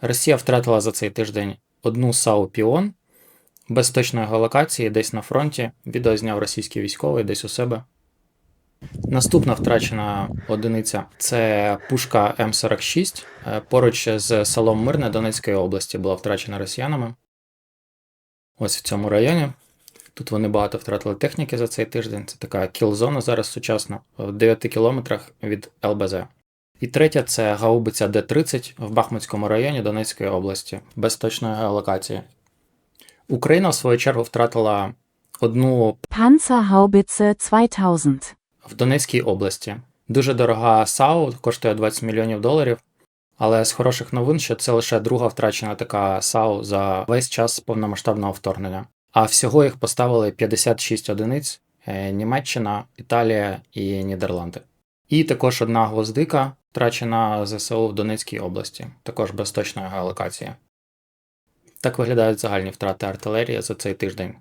Росія втратила за цей тиждень одну САУ Піон без точної геолокації десь на фронті. Відео зняв російський військовий десь у себе. Наступна втрачена одиниця це пушка М46. Е, Поруч з селом Мирне Донецької області була втрачена росіянами. Ось в цьому районі. Тут вони багато втратили техніки за цей тиждень. Це така кіл-зона зараз сучасна, в 9 кілометрах від ЛБЗ. І третя це гаубиця Д-30 в Бахмутському районі Донецької області, без точної геолокації. Україна, в свою чергу, втратила одну Panzerhaubitze 2000. в Донецькій області. Дуже дорога САУ, коштує 20 мільйонів доларів. Але з хороших новин, що це лише друга втрачена така САУ за весь час повномасштабного вторгнення. А всього їх поставили 56 одиниць: е, Німеччина, Італія і Нідерланди. І також одна гвоздика втрачена ЗСУ в Донецькій області, також без точної геолокації. Так виглядають загальні втрати артилерії за цей тиждень.